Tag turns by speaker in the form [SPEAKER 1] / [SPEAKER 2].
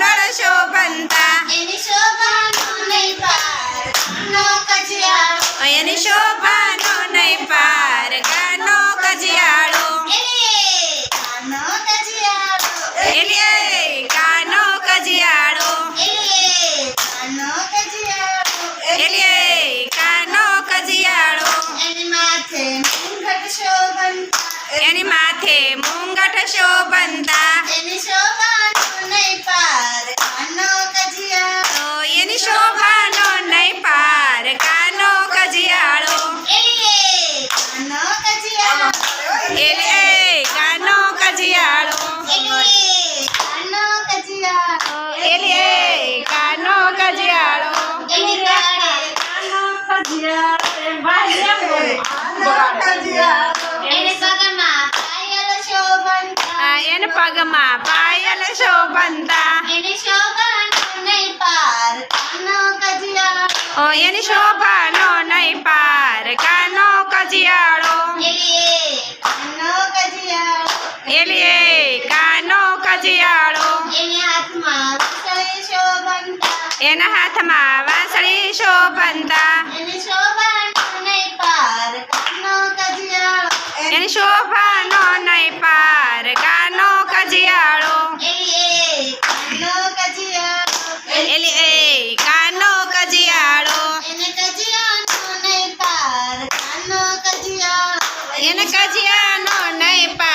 [SPEAKER 1] નળ શોભનતા
[SPEAKER 2] એની શોભાનો નહીં પાર કાનો કજિયાળો.
[SPEAKER 1] એની શોભાનો નહીં પાર કાનો કજિયાળો.
[SPEAKER 2] કાનો કજિયાળો.
[SPEAKER 1] એલી કાનો કજિયાળો.
[SPEAKER 2] એલી કજિયાળો. એની માથે મુંગટ શોભનતા.
[SPEAKER 1] એની માથે મુંગટ શોભંતા
[SPEAKER 2] એની શોભાનો નહીં પાર કાનો કજિયાળો
[SPEAKER 1] તો એની શોભાનો નહીં પાર કાનો કજિયાળો
[SPEAKER 2] એલી કાનો કજિયાળો
[SPEAKER 1] એલી કાનો કજિયાળો
[SPEAKER 2] એલી કાનો કજિયાળો
[SPEAKER 1] એલી કાનો કજિયાળો
[SPEAKER 2] એની કાળે એને પગમાં પાયલ શોભંતા
[SPEAKER 1] આ એને
[SPEAKER 2] એની શોભાનો નહીં પાર, કાનો કજિયાળો.
[SPEAKER 1] એલીએ, કાનો કજિયાળો. એની હાથમાં વાંસળી શોભંતા શોભાનો નહીં પાર કાનો કજિયાળો.
[SPEAKER 2] એલી
[SPEAKER 1] એ કાનો કજિયાળો.
[SPEAKER 2] એને
[SPEAKER 1] કજિયાનો નહીં પાર